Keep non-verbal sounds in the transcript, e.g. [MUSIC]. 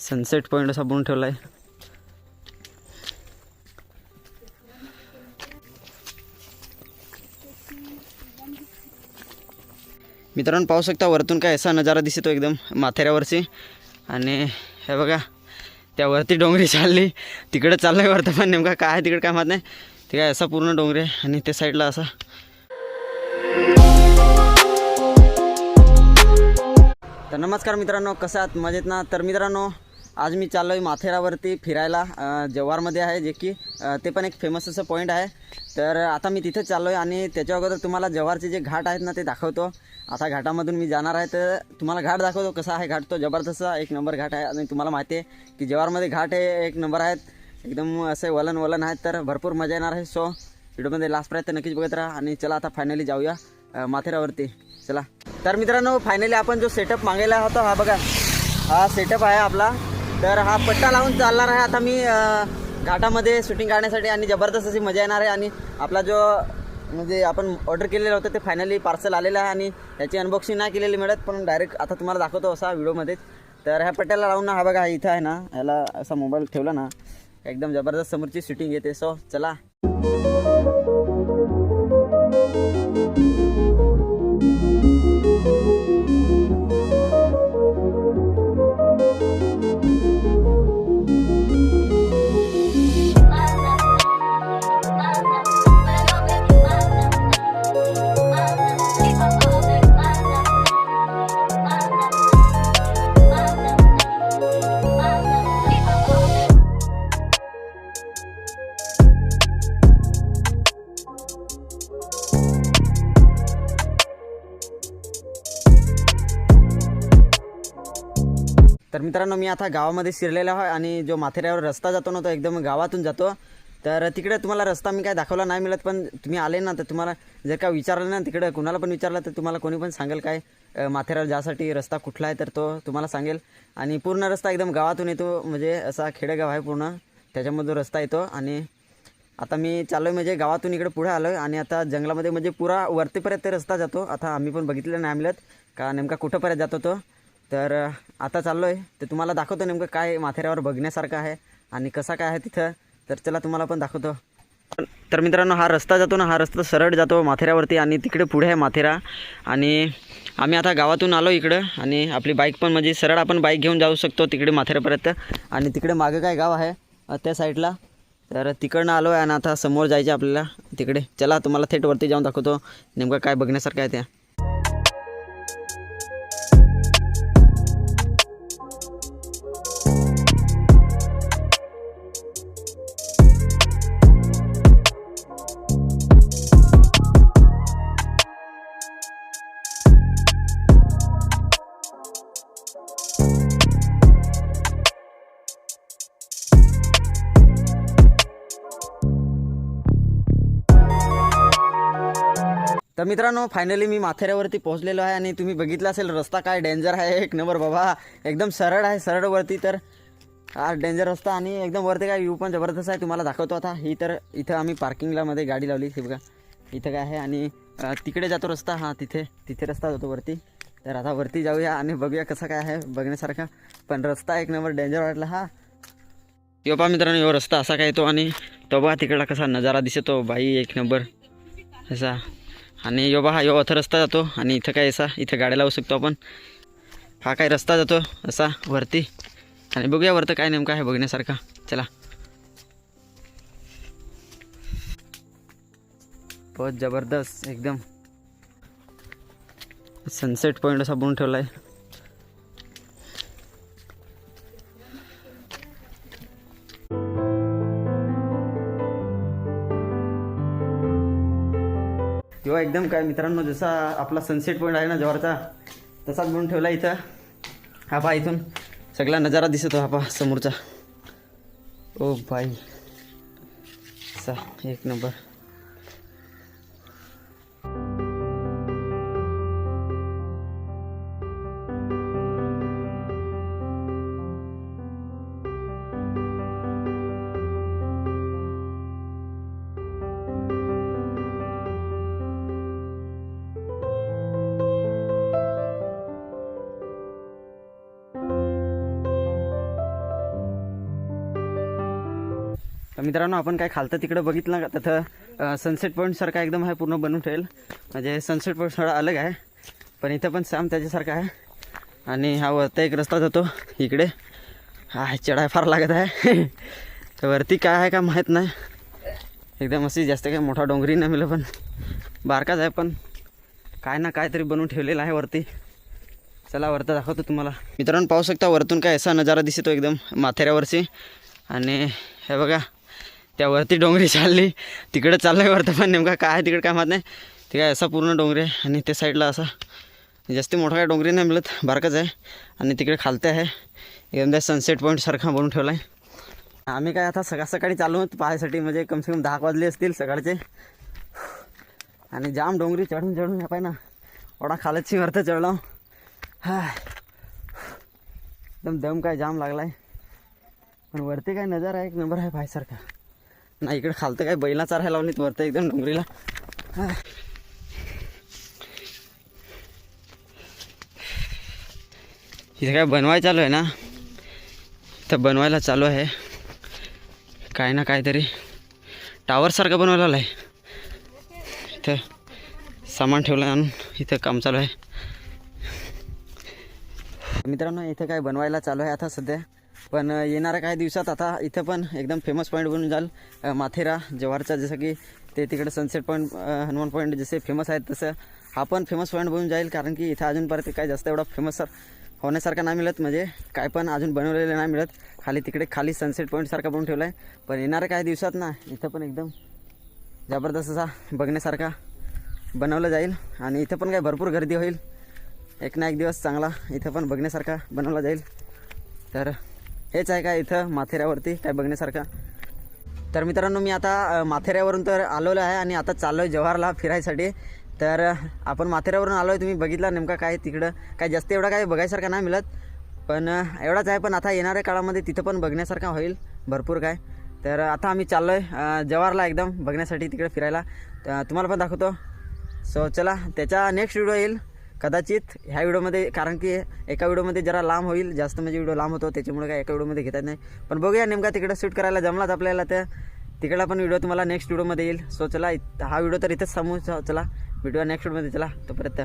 Sunset point असा बनवून ठेवला आहे मित्रांनो पाहू शकता वरतून काय असा नजारा दिसतो एकदम माथेऱ्यावरची आणि हे बघा त्यावरती डोंगरी चालली. तिकडे चाललं आहे वरतं पण नेमका काय आहे तिकडे काय माहीत नाही. ते काय असा पूर्ण डोंगरी आहे आणि त्या साईडला असा. तर नमस्कार मित्रांनो कसं आहात? मजेत ना? तर मित्रांनो आज मी चाललो आहे माथेरावरती फिरायला जव्हारमध्ये आहे जे की ते पण एक फेमस असं पॉईंट आहे. तर आता मी तिथे चाललो आहे आणि त्याच्या अगोदर तुम्हाला जव्हारचे जे घाट आहेत ना ते दाखवतो. आता घाटामधून मी जाणार आहे तर तुम्हाला घाट दाखवतो कसा आहे घाट तो. जबरदस्त एक नंबर घाट आहे आणि तुम्हाला माहिती आहे की जव्हारमध्ये घाट हे एक नंबर आहेत. एकदम असे वलन वलन आहेत तर भरपूर मजा येणार आहे. सो व्हिडिओमध्ये लास्टपर्यंत नक्कीच बघत राहा आणि चला आता फायनली जाऊया माथेरावरती. चला. तर मित्रांनो फायनली आपण जो सेटअप मागायला होता हा बघा. हा सेटअप आहे आपला. तर हा पट्टा लावून चालणार आहे. आता मी घाटामध्ये शूटिंग काढण्यासाठी आणि जबरदस्त अशी मजा येणार आहे. आणि आपला जो म्हणजे आपण ऑर्डर केलेलं होतं ते फायनली पार्सल आलेलं आहे आणि याची अनबॉक्सिंग नाही केलेली मिळत पण डायरेक्ट आता तुम्हाला दाखवतो असा व्हिडिओमध्येच तर ह्या पट्ट्याला लावून ना हा बघा इथं आहे ना ह्याला असा मोबाईल ठेवला ना एकदम जबरदस्त समोरची शूटिंग येते. सो चला. तर मित्रांनो मी आता गावामध्ये शिरलेलो आहे आणि जो माथेऱ्यावर रस्ता जातो ना तो एकदम गावातून जातो. तर तिकडे तुम्हाला रस्ता मी काय दाखवला नाही मिळत पण तुम्ही आले ना तर तुम्हाला जर का विचारलं ना तिकडे कुणाला पण विचारलं तर तुम्हाला कोणी पण सांगेल काय अ, माथेऱ्यावर जासाठी रस्ता कुठला आहे तर तो तुम्हाला सांगेल. आणि पूर्ण रस्ता एकदम गावातून येतो म्हणजे असा खेडेगाव आहे पूर्ण. त्याच्यामधून रस्ता येतो आणि आता मी चाललो आहे म्हणजे गावातून इकडे पुढे आलो आणि आता जंगलामध्ये म्हणजे पुरा वरतीपर्यंत ते रस्ता जातो. आता आम्ही पण बघितलं नाही मिळत का नेमका कुठंपर्यंत जातो तो. तर आता चाललो आहे तर तुम्हाला दाखवतो नेमकं काय माथेऱ्यावर बघण्यासारखं आहे आणि कसा काय आहे तिथं. तर चला तुम्हाला पण दाखवतो. तर मित्रांनो हा रस्ता जातो ना हा रस्ता सरळ जातो माथेऱ्यावरती आणि तिकडे पुढे आहे माथेरा. आणि आम्ही आता गावातून आलो इकडं आणि आपली बाईक पण म्हणजे सरळ आपण बाईक घेऊन जाऊ शकतो तिकडे माथेऱ्यापर्यंत आणि तिकडे मागं काय गाव आहे त्या साईडला. तर तिकडनं आलो आहे आणि आता समोर जायचं आपल्याला तिकडे. चला तुम्हाला थेट वरती जाऊन दाखवतो नेमकं काय बघण्यासारखं आहे त्या मित्रांनो फायनली मी माथेऱ्यावरती पोहोचलेलो आहे आणि तुम्ही बघितलं असेल रस्ता काय डेंजर आहे. एक नंबर बाबा एकदम सरळ आहे सरळवरती तर हा डेंजर रस्ता आणि एकदम वरती काय व्ह्यू पण जबरदस्त आहे. तुम्हाला दाखवतो आता ही तर इथं आम्ही पार्किंगला मध्ये गाडी लावली हे बघा. इथं काय आहे आणि तिकडे जातो रस्ता हां तिथे तिथे रस्ता जातो वरती. तर आता वरती जाऊया आणि बघूया कसा काय आहे बघण्यासारखा. पण रस्ता एक नंबर डेंजर वाटला हा. यो मित्रांनो यो रस्ता असा काय येतो आणि तो बघा तिकडला कसा नजारा दिसतो. बाई एक नंबर. असा. आणि यो बा यो अथं रस्ता जातो आणि इथं काय असा इथं गाड्या लावू शकतो आपण. हा काय रस्ता जातो असा वरती. आणि बघूया वरतं काय नेमकं आहे बघण्यासारखा. चला. बहुत जबरदस्त एकदम. सनसेट पॉईंट असा बनवून ठेवला आहे किंवा एकदम काय मित्रांनो जसा आपला सनसेट पॉईंट आहे ना जवळचा तसाच म्हणून ठेवला इथं. हा पहा इथून. सगळा नजारा दिसतो हा पहा समोरचा. O by. असा एक नंबर. तर मित्रांनो आपण काय खालतं तिकडं बघितलं का? तिथं सनसेट पॉईंटसारखा एकदम आहे पूर्ण बनवून ठेवेल. म्हणजे सनसेट पॉईंट थोडा अलग आहे पण इथं पण सेम त्याच्यासारखं आहे. आणि हा वरता एक रस्ता जातो इकडे. हा चढाय फार लागत आहे. [LAUGHS] तर वरती काय आहे का माहीत नाही. एकदम अशी जास्त काही मोठा डोंगरी नाही मिळलं पण बारकाच आहे पण काय ना काहीतरी बनवून ठेवलेलं आहे वरती. चला वरतं दाखवतो तुम्हाला. मित्रांनो पाहू शकता वरतून काय असा नजारा दिसतो एकदम माथेऱ्यावरची आणि हे बघा त्या वरती डोंगरी चालली. तिकडे चाललं आहे वरतं पण नेमका काय आहे तिकडे काय माहीत नाही. ते काय असा पूर्ण डोंगरी आहे. आणि त्या साईडला असा जास्त मोठा काय डोंगरी नाही मिळत बारकच आहे. आणि तिकडे खालते आहे. एकदम त्या सनसेट पॉईंटसारखा बनवून ठेवला आहे आम्ही काय आता सकाळ सकाळी चालू आहोत पाहायसाठी म्हणजे कमसे कम दहा वाजले असतील सकाळचे. आणि जाम डोंगरी चढून चढून या पाय ना ओढा खालची वरतं चढलो. हा एकदम दम काय जाम लागलाय. पण वरती काय नजारा एक नंबर आहे पाहायसारखा. नाही इकडे खालतं काय बैला चारायला लावलीत वरतं एकदम डोंगरीला. इथे काय बनवाय चालू आहे ना? तर बनवायला चालू आहे. काय ना काहीतरी. टावरसारखं बनवायला आहे इथं सामान ठेवलं आहे आणून. इथं काम चालू आहे. मित्रांनो इथं काय बनवायला चालू आहे आता सध्या. पण येणाऱ्या काही दिवसात आता इथं पण एकदम फेमस पॉईंट बनून जाल. माथेरा जव्हारचा जसं की ते तिकडे सनसेट पॉईंट हनुमान पॉईंट जसे फेमस आहेत तसं हा पण फेमस पॉईंट बनून जाईल कारण की इथं अजूनपर्यंत काय जास्त एवढा फेमस होण्यासारखा नाही मिळत. म्हणजे काय पण अजून बनवलेलं नाही मिळत. खाली तिकडे खाली सनसेट पॉईंटसारखा बनवून ठेवला आहे पण येणाऱ्या काही दिवसात ना इथं पण एकदम जबरदस्त असा बघण्यासारखा बनवलं जाईल. आणि इथं पण काय भरपूर गर्दी होईल. एक ना एक दिवस चांगला इथं पण बघण्यासारखा बनवला जाईल. तर हेच आहे का इथं माथेऱ्यावरती काय बघण्यासारखं? तर मित्रांनो मी आता माथेऱ्यावरून तर आलेलो आहे आणि आता चाललो आहे जव्हारला फिरायसाठी. तर आपण माथेऱ्यावरून आलो आहे तुम्ही बघितला नेमका काय तिकडं. काय जास्त एवढा काय बघायसारखं नाही मिळत. पण एवढाच आहे पण आता येणाऱ्या काळामध्ये तिथं पण बघण्यासारखा होईल. भरपूर काय. तर आता आम्ही चाललो आहे जव्हारला एकदम बघण्यासाठी तिकडे फिरायला. तर तुम्हाला पण दाखवतो. सो चला त्याचा नेक्स्ट व्हिडिओ येईल. कदाचित ह्या व्हिडिओमध्ये कारण की एका व्हिडिओमध्ये जरा लांब होईल जास्त म्हणजे व्हिडिओ लांब होतो त्याच्यामुळे काय एका व्हिडिओमध्ये घेता येत नाही. पण बघूया नेमका तिकडं शूट करायला जमलाच आपल्याला तर. तिकडला पण व्हिडिओ तुम्हाला नेक्स्ट व्हिडिओमध्ये येईल. सो चला हा व्हिडिओ तर इथंच थांबू. चला व्हिडिओ नेक्स्ट व्हिडिओमध्ये. चला तोपर्यंत.